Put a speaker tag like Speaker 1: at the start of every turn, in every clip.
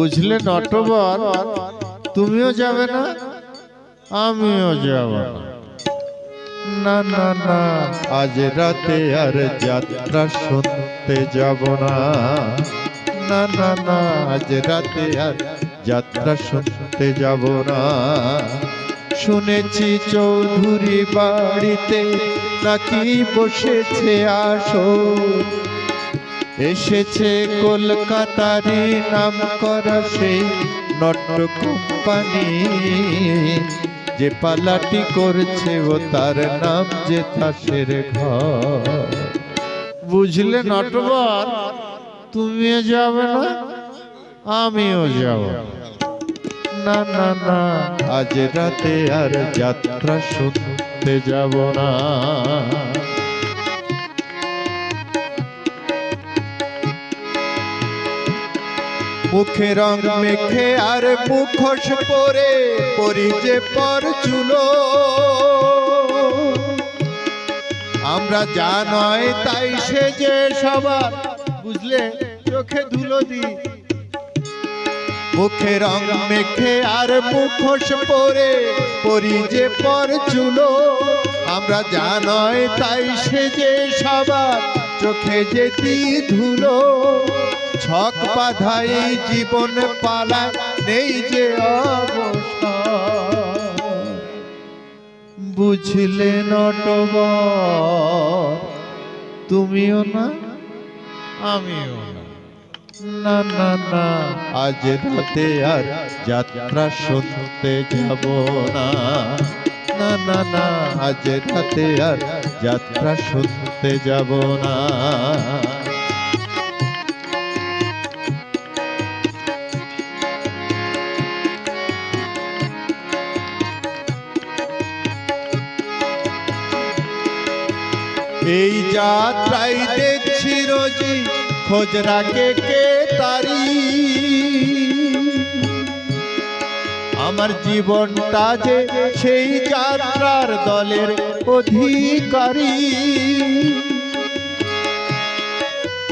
Speaker 1: বুঝলে নটবর? তুমিও যাবে না আমিও যাব। না না না। আজ রাতে আর যাত্রা শুনতে যাব না। না না না। আজ রাতে আর যাত্রা শুনতে যাব না। শুনেছি চৌধুরী বাড়িতে নাকি বসেছে আসর। এসেছে কলকাতারই নাম করা সেই নট্য কোম্পানি যে পালাটি করছে ও তার নাম যে তাসের ঘর। বুঝলে নটবর? তুমিও যাবে না, আমিও যাব। না না না, আজ রাতে আর যাত্রা শুনতে যাব না। মুখে রং মেখে আর মুখোশ পরে পরি যে পর চুলো। আমরা যা নয় তাই সে যে সবার, বুঝলে? চোখে ধুলো দি মুখে রং মেখে আর মুখোশ পরে পরি যে পর চুলো। আমরা যা নয় তাই সে যে সবার, চোখে যেতি ধুলো। ছক বাধাই জীবন পালা, নেই যে বুঝলে নটবর, তুমিও না, আমিও না না না। আজ রাতে আর যাত্রা শুনতে যাব না। না না না। আজ রাতে আর যাত্রা শুনতে যাব না। এই যাত্রাই দেখছি রোজি খোঁজ রাখে কে তারি? আমার জীবনটা যে সেই যাত্রার দলের অধিকারী।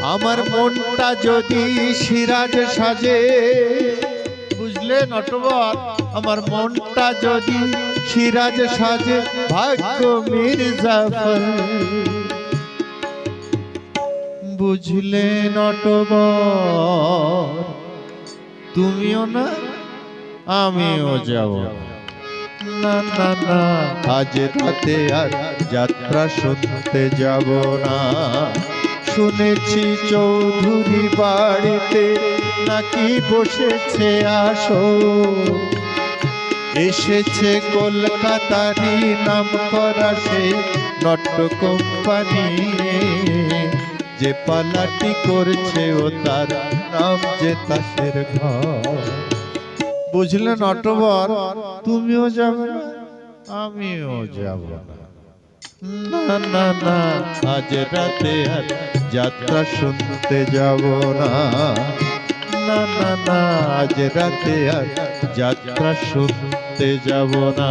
Speaker 1: আমার মনটা যদি সিরাজ সাজে বুঝলে নটবর আমার মনটা যদি সিরাজ সাজে ভাগ্য মির্জাফর বুঝলে নটবর তুমিও না, আমিও যাব। না না না। আজ রাতে আর যাত্রা শুনতে যাব না। শুনেছি চৌধুরী বাড়িতে নাকি বসেছে আসো এসেছে কলকাতারই নাম করা সে নট্য কোম্পানি। যে পালাটি করছে ও তার নাম যে তাসের ঘর। বুঝলে নটবর, তুমিও যাবে না, আমিও যাব না। না না না, আজ রাতে আর যাত্রা শুনতে যাব না। না না না, আজ রাতে আর যাত্রা শুনতে যাব না।